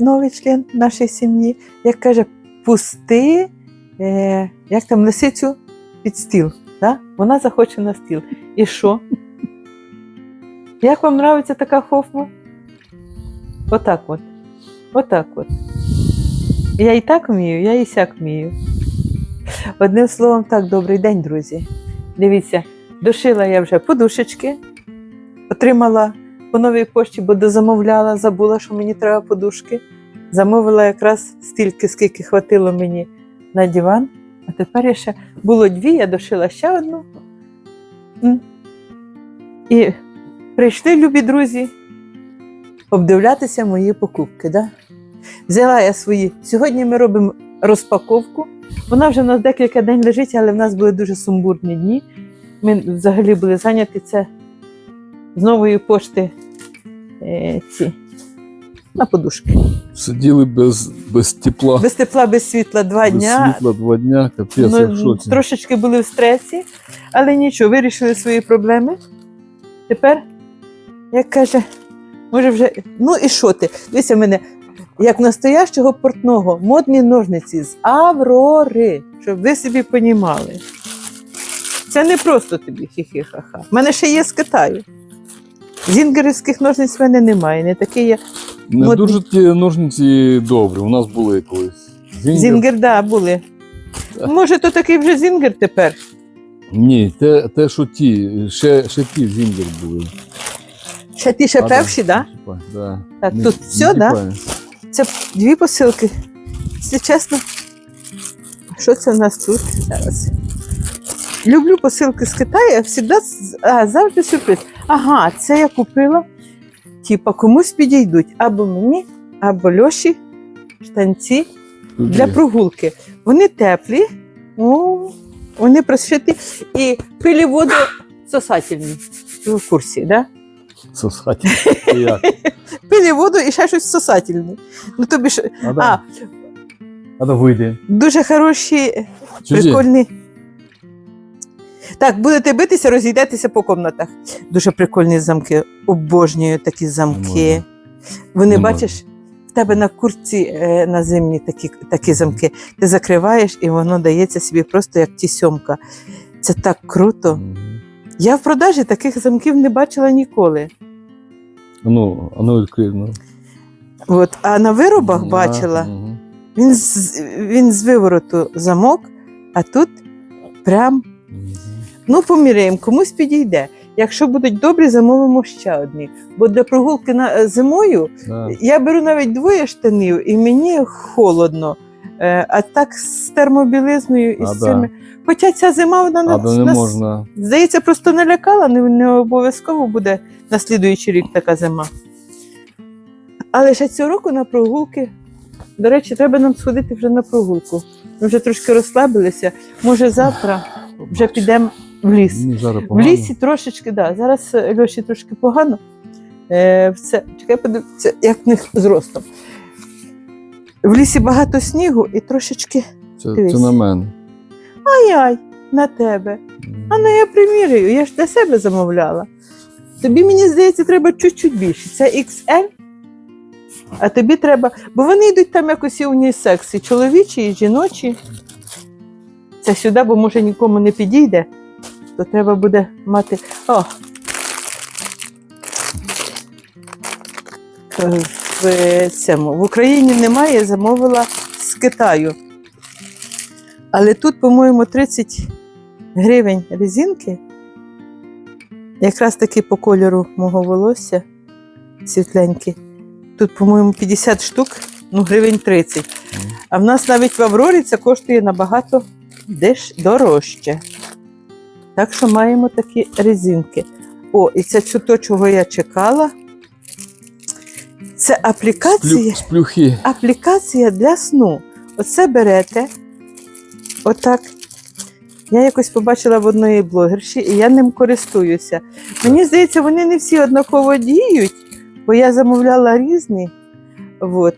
новий член нашої сім'ї, як каже, пусти, е, як там лисицю під стіл. Да? Вона захоче на стіл. І що? Як вам нравиться така хофма? Отак от. Отак от. Я і так вмію, я і сяк вмію. Одним словом, так, добрий день, друзі. Дивіться, дошила я вже подушечки, отримала по новій пошті, бо дозамовляла, забула, що мені треба подушки. Замовила якраз стільки, скільки хватило мені на диван. А тепер я ще було дві, я дошила ще одну. І прийшли, любі друзі, обдивлятися мої покупки. Да? Взяла я свої. Сьогодні ми робимо розпаковку. Вона вже у нас декілька день лежить, але в нас були дуже сумбурні дні. Ми взагалі були зайняті це з нової пошти е, ці на подушки. Сиділи без, без тепла, Без тепла, без світла два без дня. світла два дня, капець, Ну, шоці. трошечки були в стресі, але нічого, вирішили свої проблеми. Тепер, як каже, може вже. Ну і що ти? Дивися в мене, як настоящого портного, модні ножниці з Аврори, щоб ви собі понімали. Це не просто тобі хі-хі-ха-ха. У мене ще є з Китаю. Зінгерівських ножниць в мене немає. Не такі є. Не модні. дуже ті ножниці добрі, у нас були колись. Зінгер? Зінгер, да, були. Може, то такий вже зінгер тепер. Ні, те, те, що ті, ще, ще ті зінгер були. Ще ті ще А, перші, так? Да? Да. Так, Не- тут не все, да? Це дві посилки. Якщо чесно. Що це в нас тут зараз? Люблю посилки з Китаю, завжди, а, завжди сюрприз. Ага, це я купила. Типа комусь підійдуть або мені, або Льоші, штанці для прогулки. Вони теплі, о, вони прошиті і пилі воду сосательні. Ви в курсі, да? Сосати. Як? Пилі воду і ще щось сосательне. Ну, тобі ж, А, а, да. а да вийди. дуже хороші Чужі. Прикольний. Так, будете битися, розійдетеся по комнатах. Дуже прикольні замки. Обожнюю такі замки. Вони, Не бачиш, в тебе на куртці е, на зимні такі, такі замки. Ти закриваєш і воно дається собі просто як тісьомка. Це так круто. Я в продажі таких замків не бачила ніколи. Ну, ну. Ну. От, а на виробах бачила. Він з, він з вивороту замок, а тут прям. Ну, поміряємо, комусь підійде. Якщо будуть добрі, замовимо ще одні. Бо для прогулки на е, зимою Да. я беру навіть двоє штанів, і мені холодно. Е, А так з термобілизною і А, з да. Хоча ця зима вона А нас, не нас, можна. здається, просто не лякала, не, не обов'язково буде на слідуючий рік така зима. Але ще цього року на прогулки. До речі, треба нам сходити вже на прогулку. Ми вже трошки розслабилися. Може, завтра вже підемо в ліс. Мені зараз В лісі трошечки, да. Зараз е, Льоші трошки погано. Е, все, чекай, подивіться, як в них з ростом. В лісі багато снігу і трошечки Це, це на мене. ай-ай на тебе. А ну я примірюю, я ж для себе замовляла. Тобі, мені здається, треба чуть-чуть більше. Це XL, а тобі треба. Бо вони йдуть там якось і унісекс, і чоловічі, і жіночі. Це сюди, бо може нікому не підійде, то треба буде мати. О! В, цьому. в Україні немає, замовила з Китаю. Але тут, по-моєму, 30 гривень резинки. Якраз таки по кольору мого волосся світленькі. Тут, по-моєму, 50 штук, ну, гривень 30. А в нас навіть в Аврорі це коштує набагато деш дорожче. Так що маємо такі резинки. О, і це то, чого я чекала. Це аплікація. Плю, сплюхи. Аплікація для сну. Оце берете. Отак. Я якось побачила в одної блогерші, і я ним користуюся. Мені здається, вони не всі однаково діють, бо я замовляла різні. От.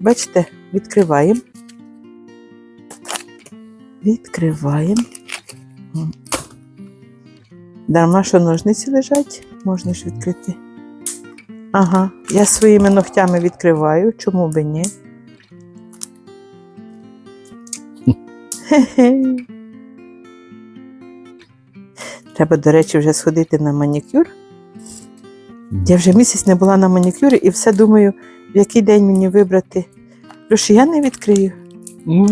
Бачите, відкриваємо. Відкриваємо. Дарма, що ножниці лежать, можна ж відкрити. Ага, я своїми ногтями відкриваю, чому би ні? Треба, до речі, вже сходити на манікюр. Я вже місяць не була на манікюрі і все думаю, в який день мені вибрати. Прошу, я не відкрию. Ну,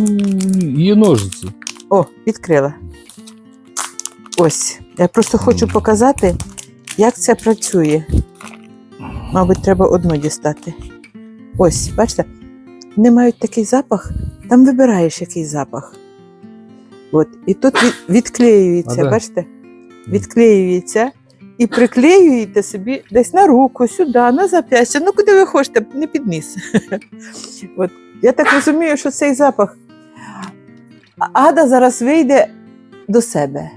є ножиці. О, відкрила. Ось. Я просто хочу показати, як це працює. Мабуть, треба одну дістати. Ось, бачите, вони мають такий запах, там вибираєш який запах. От. І тут від, відклеюється, А бачите? Відклеюється і приклеюєте собі десь на руку, сюди, на зап'ястя, ну куди ви хочете, не під ніс. От. Я так розумію, що цей запах. Ада зараз вийде до себе.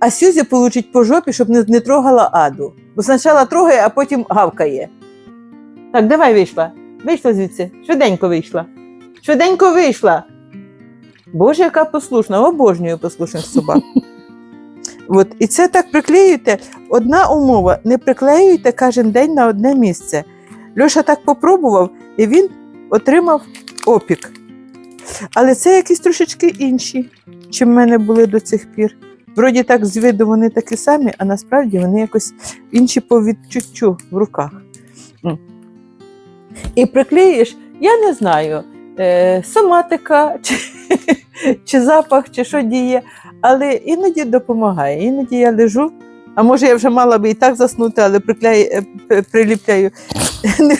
А Сюзі получить по жопі, щоб не, не трогала Аду. Бо спочатку трогає, а потім гавкає. Так, давай вийшла. Вийшла звідси. Швиденько вийшла. Швиденько вийшла. Боже, яка послушна, обожнюю послушних собак. От. І це так приклеюєте. Одна умова: не приклеюйте кожен день на одне місце. Льоша так попробував, і він отримав опік. Але це якісь трошечки інші, чим в мене були до цих пір. Вроді так з виду вони такі самі, а насправді вони якось інші по відчуттю в руках. І приклеїш, я не знаю, е, соматика, чи, чи запах, чи що діє, але іноді допомагає. Іноді я лежу, а може я вже мала би і так заснути, але прикляю, е, приліпляю.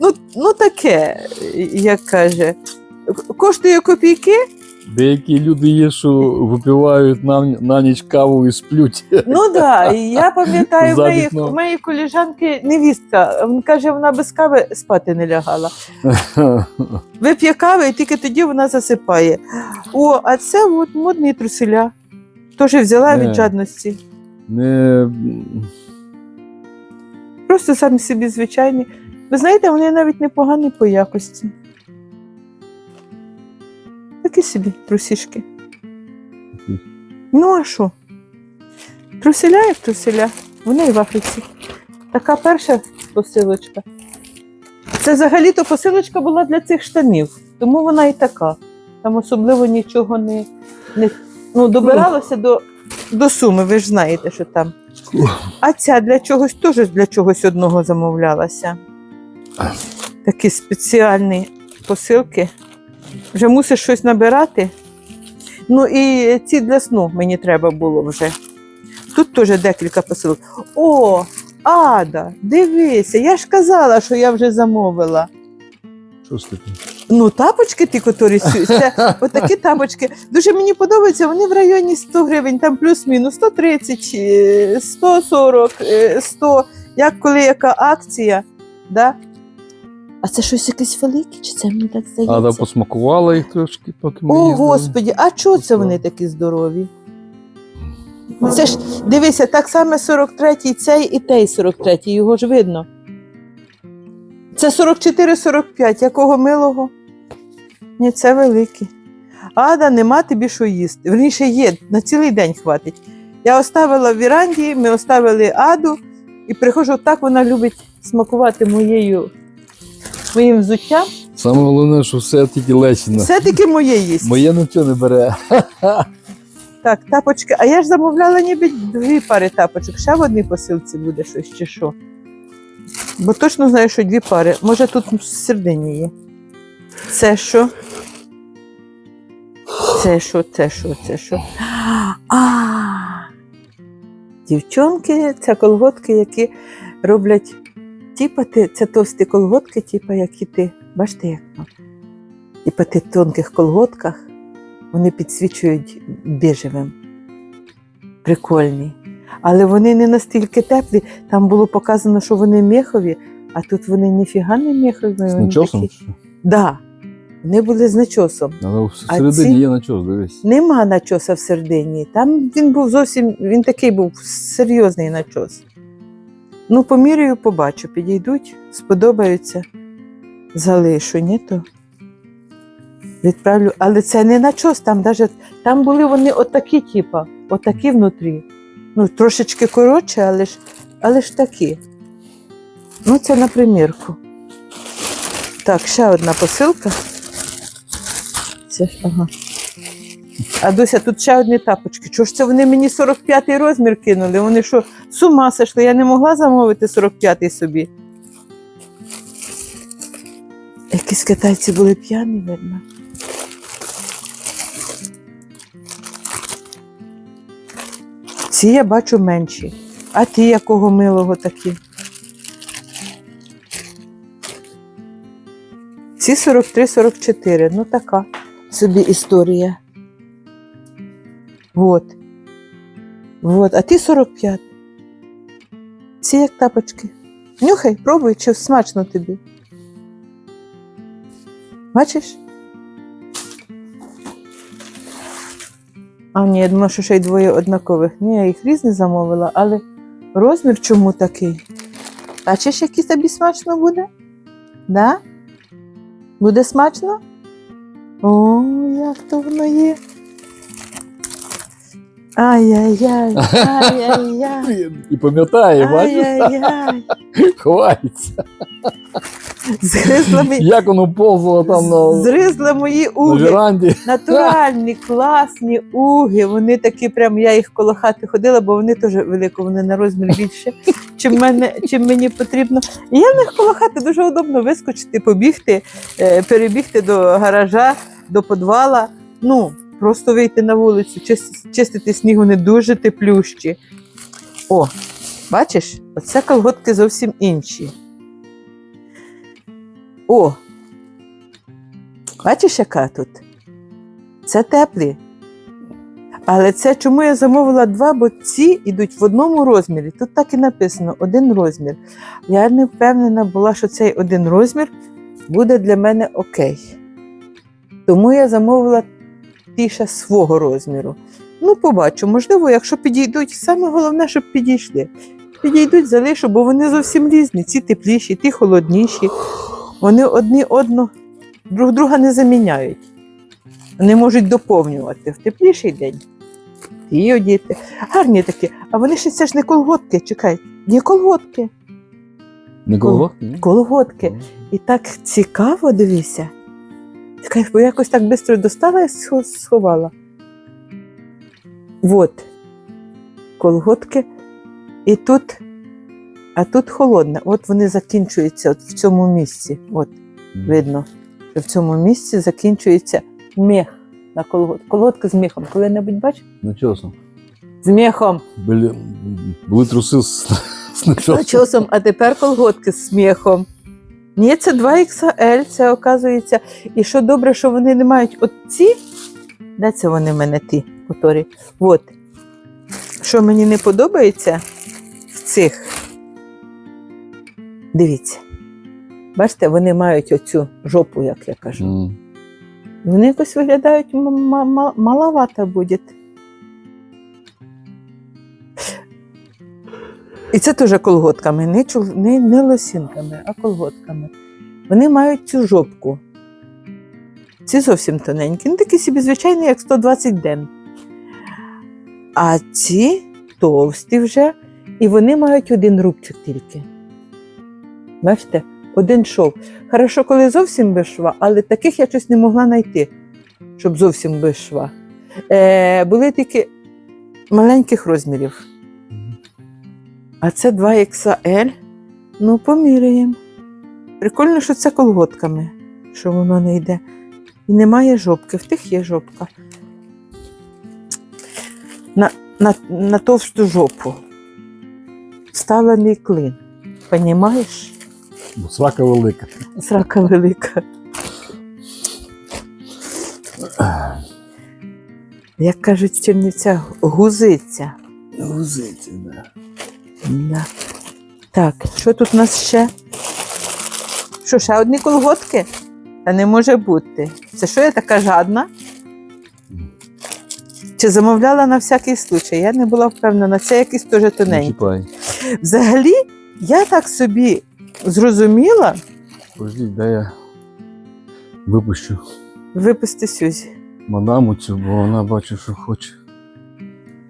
ну, ну таке, як каже. Коштує копійки, Деякі люди є, що випивають на, на ніч каву і сплють. Ну так, да. і я пам'ятаю, в моєї коліжанки невістка. Він каже, вона без кави спати не лягала. Вип'є кави, і тільки тоді вона засипає. О, а це от модні труселя. Теж взяла Не. від жадності. Не... Просто самі собі звичайні. Ви знаєте, вони навіть непогані по якості. Такі собі трусішки. Ну, а що? Труселя як труселя. Вони і в Африці. Така перша посилочка. Це взагалі-то посилочка була для цих штанів, тому вона і така. Там особливо нічого не, не ну, добиралося до, до суми, ви ж знаєте, що там. А ця для чогось теж для чогось одного замовлялася. Такі спеціальні посилки. Вже мусиш щось набирати. Ну і ці для сну мені треба було вже. Тут теж декілька посилок. О, Ада, дивися, я ж казала, що я вже замовила. Що ж таке? Ну, тапочки ті, котрі це отакі тапочки. Дуже мені подобаються, вони в районі 100 гривень, там плюс-мінус 130, е, 140, е, 100, як коли яка акція. Да? А це щось якесь велике, чи це мені так здається? Ада посмакувала їх трошки, поки ми О, їздили. Господі, а чого це вони такі здорові? Це ж, дивися, так само 43-й цей і той 43-й, його ж видно. Це 44-45, якого милого? Ні, це великі. Ада, нема тобі що їсти. Верніше є, на цілий день хватить. Я оставила в віранді, ми оставили Аду, і приходжу, так вона любить смакувати моєю, моїм взуттям. Саме головне, що все тільки Лесіна. Все-таки моє їсть. Моє нічого не бере. Так, тапочки. А я ж замовляла ніби дві пари тапочок. Ще в одній посилці буде щось чи що. Бо точно знаю, що дві пари. Може тут в середині є. Це що? Це що, це що, це що? А! Дівчонки, це колготки, які роблять. Типа ти, це товсті колготки, типа як і ти. Бачите, як воно? Типа ти в тонких колготках, вони підсвічують біжевим. Прикольні. Але вони не настільки теплі. Там було показано, що вони мехові, а тут вони ніфіга не мехові. З начосом? такі- Да. Вони були з начосом. Але А всередині ці? є начос, дивись. Нема начоса в середині. Там він був зовсім, він такий був серйозний начос. Ну, поміряю, побачу, підійдуть, сподобаються, залишу, ні то відправлю. Але це не начос, там даже, там були вони отакі, типа, отакі внутрі. Ну, трошечки коротше, але ж, але ж такі. Ну, це на примірку. Так, ще одна посилка. Це ж, ага. А Дуся, тут ще одні тапочки. Чого ж це вони мені 45-й розмір кинули? Вони що, з ума сошли? Я не могла замовити 45-й собі. Якісь китайці були п'яні, видно. Ці я бачу менші. А ті якого милого такі? Ці 43-44. Ну така собі історія. Вот. Вот. А ті 45. Ці як тапочки. Нюхай, пробуй, чи смачно тобі. Бачиш? А, ні, я думала, що ще й двоє однакових. Ні, я їх різні замовила, але розмір чому такий? Бачиш, який тобі смачно буде? Да? Буде смачно? О, як то воно є. Ай-яй-яй, ай-яй-яй. І пам'ятає, бачиш, ховається. Згризла мої, Як воно повзало там на, згризла мої на веранді. Натуральні, класні уги. Вони такі, прям я їх коло хати ходила, бо вони теж велико, вони на розмір більше, чим, мене, чим мені потрібно. І я в них коло хати дуже удобно вискочити, побігти, е, перебігти до гаража, до підвала. Ну, просто вийти на вулицю, чис- чистити сніг, вони дуже теплющі. О, бачиш, оце колготки зовсім інші. О, бачиш, яка тут? Це теплі. Але це чому я замовила два, бо ці йдуть в одному розмірі. Тут так і написано один розмір. Я не впевнена була, що цей один розмір буде для мене окей. Тому я замовила ще свого розміру. Ну, побачу, можливо, якщо підійдуть, саме головне, щоб підійшли. Підійдуть, залишу, бо вони зовсім різні. Ці тепліші, ті холодніші. Вони одні одно друг друга не заміняють. Вони можуть доповнювати в тепліший день. Ті одіти. Гарні такі. А вони ще це ж не колготки, чекай, не колготки, Не колготки? колготки. І так цікаво, дивися. Бо якось так швидко достала і сховала. От. Колготки. І тут, а тут холодне. От вони закінчуються от в цьому місці. От. видно, що в цьому місці закінчується мех на колгот. Колготки з мехом. Коли-небудь бачив? Начосом. З мехом. Були, були труси з, з начосом. Часом, а тепер колготки з сміхом. Ні, це 2XL, це оказується. І що добре, що вони не мають от ці. Де це вони в мене ті, котрі? От. Що мені не подобається в цих. Дивіться. Бачите, вони мають оцю жопу, як я кажу. М. Вони якось виглядають м- м- м- маловато буде. І це теж колготками, не, не, не лосінками, а колготками. Вони мають цю жопку. Ці зовсім тоненькі, ну такі собі звичайні, як 120 ден. А ці товсті вже, і вони мають один рубчик тільки. Бачите, один шов. Хорошо, коли зовсім без шва, але таких я щось не могла знайти, щоб зовсім без шва. Е, були тільки маленьких розмірів. А це 2XL. Ну, поміряємо. Прикольно, що це колготками, що воно не йде. І немає жопки, в тих є жопка. На, на, на товсту жопу. Вставлений клин. Понімаєш? Бо Срака велика. Срака велика. Як кажуть в Чернівцях, гузиця. Гузиці, да. Да. Так, що тут у нас ще? Що, ще одні колготки? Та не може бути. Це що я така жадна? Чи замовляла на всякий случай? Я не була впевнена, це якісь теж Не тоненькі. чіпай. Взагалі, я так собі зрозуміла, Пождіть, дай я випущу випусти Сюзі. мадаму цю, бо вона бачу, що хоче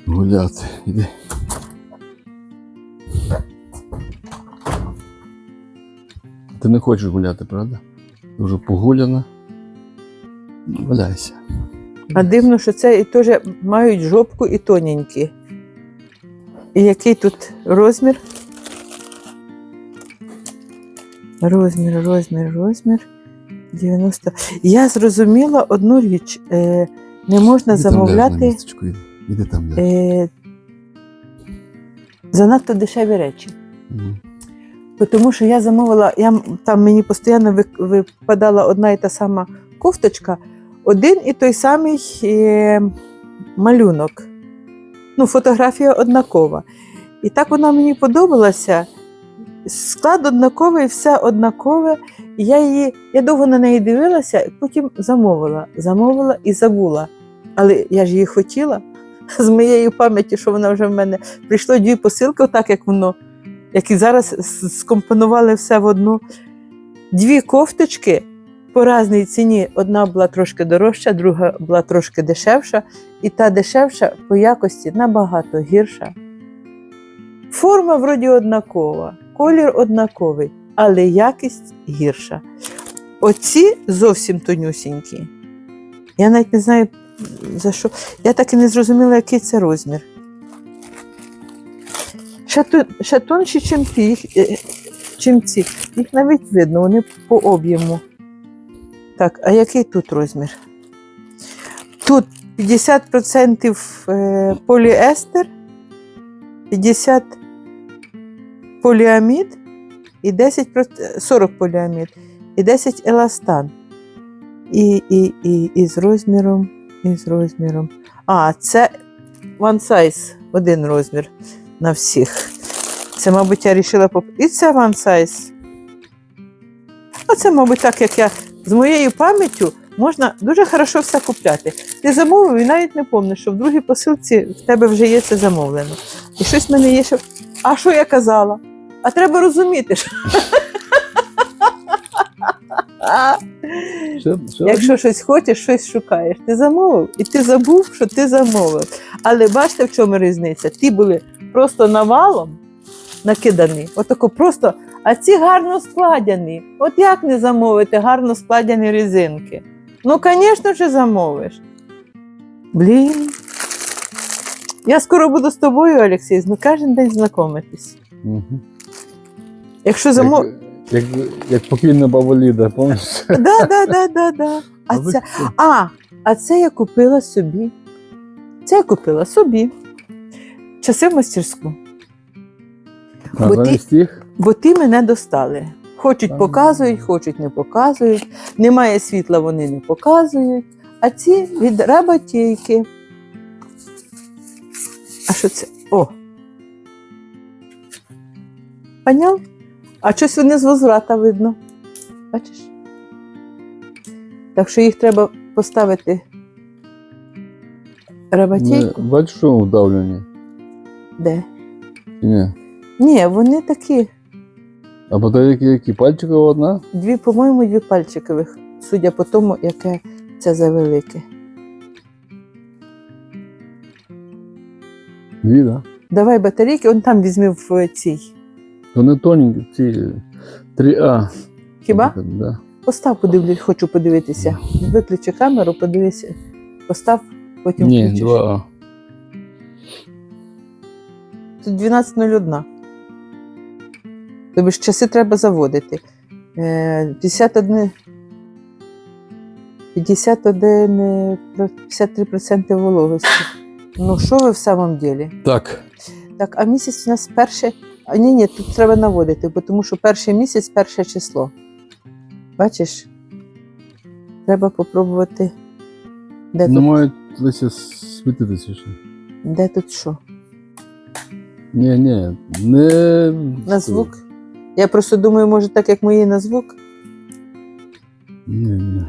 гуляти. Іди. Ти не хочеш гуляти, правда? Дуже погуляна. Валяйся. А дивно, що це і теж мають жопку і тоненькі. І який тут розмір? Розмір, розмір, розмір. 90. Я зрозуміла одну річ. Е, не можна Іди там замовляти місцечко, іди. Там е, занадто дешеві речі. Бо Тому що я замовила, я, там мені постійно випадала одна і та сама кофточка, один і той самий е, малюнок. Ну, фотографія однакова. І так вона мені подобалася. Склад однаковий, все однакове. Я її, я довго на неї дивилася, потім замовила. Замовила і забула. Але я ж її хотіла з моєї пам'яті, що вона вже в мене прийшло дві посилки, так як воно як і зараз скомпонували все в одну. Дві кофточки по разній ціні. Одна була трошки дорожча, друга була трошки дешевша, і та дешевша по якості набагато гірша. Форма вроді однакова, колір однаковий, але якість гірша. Оці зовсім тонюсінькі. Я навіть не знаю за що. Я так і не зрозуміла, який це розмір. Ще, тон, ще тонші, чим ті, е, чим ці. Їх навіть видно, вони по об'єму. Так, а який тут розмір? Тут 50% е, поліестер, 50 поліамід і 10 проц- 40 поліамід і 10 еластан. І, і, і, і з розміром, і з розміром. А, це one size, один розмір на всіх. Це, мабуть, я вирішила поп... І це one size. Оце, мабуть, так як я з моєю пам'яттю можна дуже хорошо все купляти. Ти замовив і навіть не пам'ятаєш, що в другій посилці в тебе вже є це замовлено. І щось в мене є, що. А що я казала? А треба розуміти, що. Ще, ще Якщо щось хочеш, щось шукаєш. Ти замовив, і ти забув, що ти замовив. Але бачите, в чому різниця? Ті були просто навалом накидані, отако просто, а ці гарно складені. От як не замовити гарно складені резинки? Ну, звісно ж, замовиш. Блін. Я скоро буду з тобою, Олексій, ну кожен день знайомитись. Мгм. Якщо замов... Як, як, покійна баба Ліда, пам'ятаєш? Да, да, да, да, да. А це, А, а це я купила собі. Це я купила собі. Часи в мастерську. А бо ти- Бо ти мене достали. Хочуть показують, хочуть не показують. Немає світла, вони не показують. А ці від рабатійки. А що це? О. Поняв? А щось вони з возврата видно. Бачиш? Так що їх треба поставити. Не, Рабатійку? бачиш, що вдавлені? Де? Ні? Ні, вони такі. А батарейки які? Пальчикова одна? Дві, по-моєму, дві пальчикових, судя по тому, яке це за велике. Дві, так? Да? Давай батарейки, он там візьми в цій. То не тоненькі, ці 3А. Хіба? Да. Постав, подивлюсь, хочу подивитися. Виключи камеру, подивися. Постав, потім Ні, включиш. 2А. Тут 12.01. Тобі ж часи треба заводити. Е, 51. 51, е, 53% вологості. Ну, що ви в самом ділі? Так. Так, а місяць у нас перше. А ні, ні, тут треба наводити, бо тому що перший місяць перше число. Бачиш? Треба попробувати. Де, Не тут, мають лише світитися ще. де тут що? Ні, ні, не На звук? Я просто думаю, може, так як мої на звук. Ні, ні.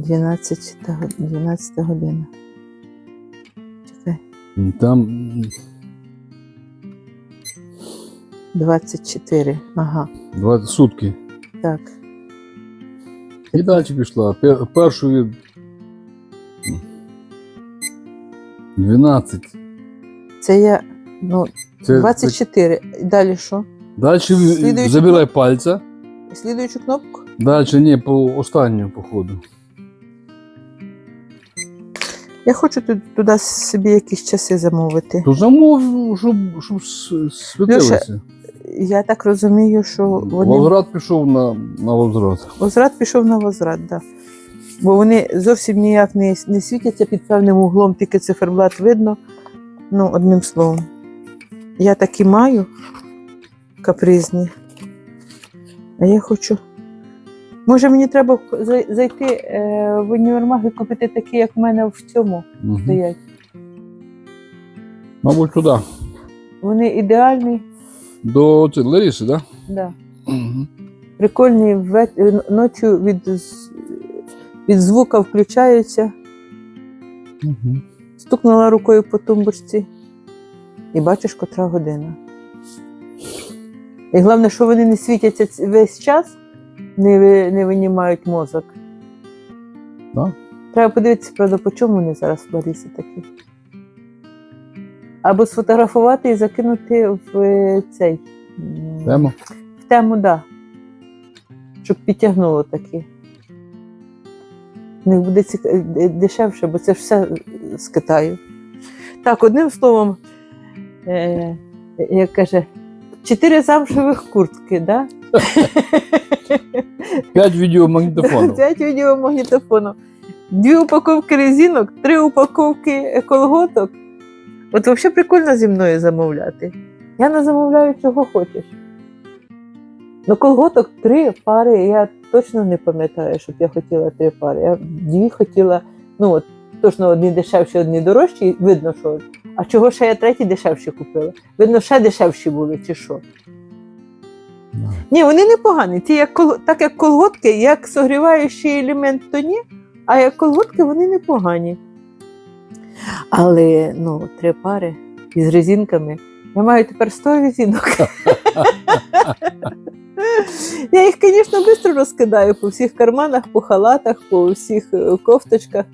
12, 12 година. Чекай. Там 24. Ага, 20 сутки. так. І далі пішла. Пе- Першу від 12. Це я ну, Це, 24. Далі що? Далі Слідуючий забирай пальця. Слідуючу кнопку. Далі ні, по останньому походу. Я хочу ту- туди собі якісь часи замовити. То замов, щоб, щоб світилося. Я так розумію, що вони Возврат пішов на, на возврат. возврат пішов на возврат, да. Бо вони зовсім ніяк не, не світяться під певним углом, тільки циферблат видно. Ну, одним словом. Я такі маю капризні. А я хочу. Може, мені треба зайти е, в універмаг і купити такі, як в мене в цьому Угу. стоять. Мабуть, туди. Вони ідеальні, До Ларіси, так? да. Да? Угу. прикольні е, ночі від, від звука включаються. Угу. Стукнула рукою по тумбочці і бачиш, котра година. І головне, що вони не світяться весь час, не, ви- не винімають мозок. Так. Треба подивитися, правда, по чому вони зараз в Ларісі такі. Або сфотографувати і закинути в е, цей м, Тема. в тему, да. Щоб підтягнуло таки. В них буде цік... е, дешевше, бо це ж все з Китаю. Так, одним словом, е, як каже, чотири замшевих куртки, да? П'ять відеомагнітофонів. П'ять відеомагнітофонів, дві упаковки резинок, три упаковки колготок. От взагалі прикольно зі мною замовляти. Я не замовляю, чого хочеш. Ну, колготок три пари, я точно не пам'ятаю, щоб я хотіла три пари. Я дві хотіла, ну от точно одні дешевші, одні дорожчі, видно, що. А чого ще я треті дешевші купила? Видно, ще дешевші були, чи що? Ні, вони непогані. Ті, як кол... так як колготки, як согріваючий елемент, то ні, а як колготки вони непогані. Але ну, три пари із резинками. Я маю тепер 100 резинок. Я їх, звісно, швидко розкидаю по всіх карманах, по халатах, по всіх е, кофточках.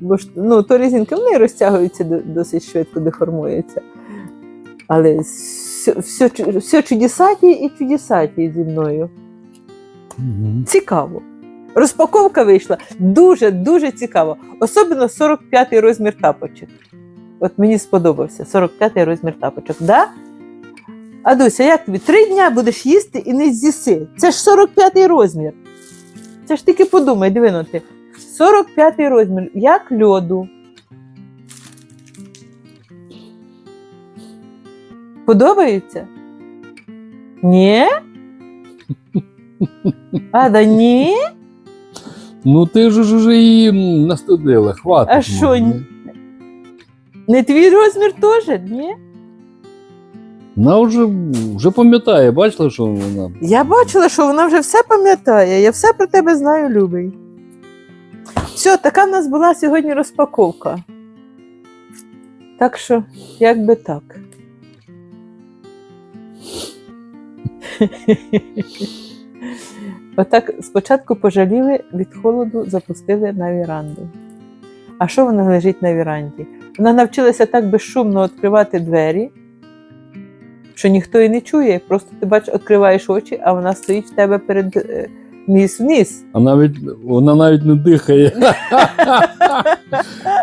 Бо ж ну, то резинки вони розтягуються досить швидко, деформуються. Але все, все, чу- все чудесаті і чудесаті зі мною. Угу. Цікаво. Розпаковка вийшла дуже дуже цікаво. Особливо 45-й розмір тапочок. От мені сподобався 45-й розмір тапочок. Да? Адуся, як тобі? Три дня будеш їсти і не з'їси. Це ж 45-й розмір. Це ж тільки подумай, диви ти. 45 розмір, як льоду. Подобається? Ні? А, да ні? Ну ти ж уже її настудила, хватить. А що, може, ні? ні? Не твій розмір теж, ні? Вона вже, вже пам'ятає, бачила, що вона. Я бачила, що вона вже все пам'ятає. Я все про тебе знаю, любий. Все, така в нас була сьогодні розпаковка. Так що, як би так. Отак спочатку пожаліли, від холоду запустили на віранду. А що вона лежить на віранді? Вона навчилася так безшумно відкривати двері, що ніхто і не чує. Просто ти бачиш, відкриваєш очі, а вона стоїть в тебе перед е, ніс вниз. А навіть вона навіть не дихає.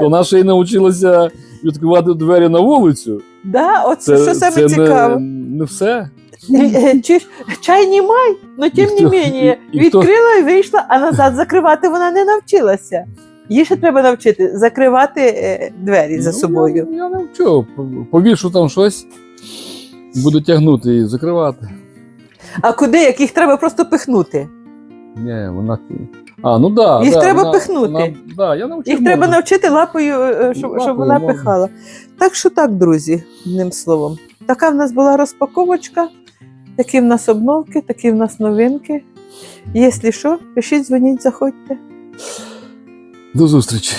Вона ще й навчилася відкривати двері на вулицю. Да, от це, що саме це цікаво. Не, не все. Е, Чуєш, чай не май, але тим не менше, і- і відкрила і вийшла, а назад закривати вона не навчилася. Їй ще треба навчити закривати е, двері за Ну, собою. Я, я навчу. Повішу там щось, буду тягнути і закривати. А куди, як їх треба просто пихнути? Ні, вона. А, ну да, Їх да, треба вона- пихнути. Вона, да, я навчив, Їх треба навчити лапою, е, щоб, Лапою щоб вона можна. пихала. Так що так, друзі, одним словом. Така в нас була розпаковочка, такі в нас обновки, такі в нас новинки. Якщо що, пишіть, дзвоніть, заходьте. До зустрічі.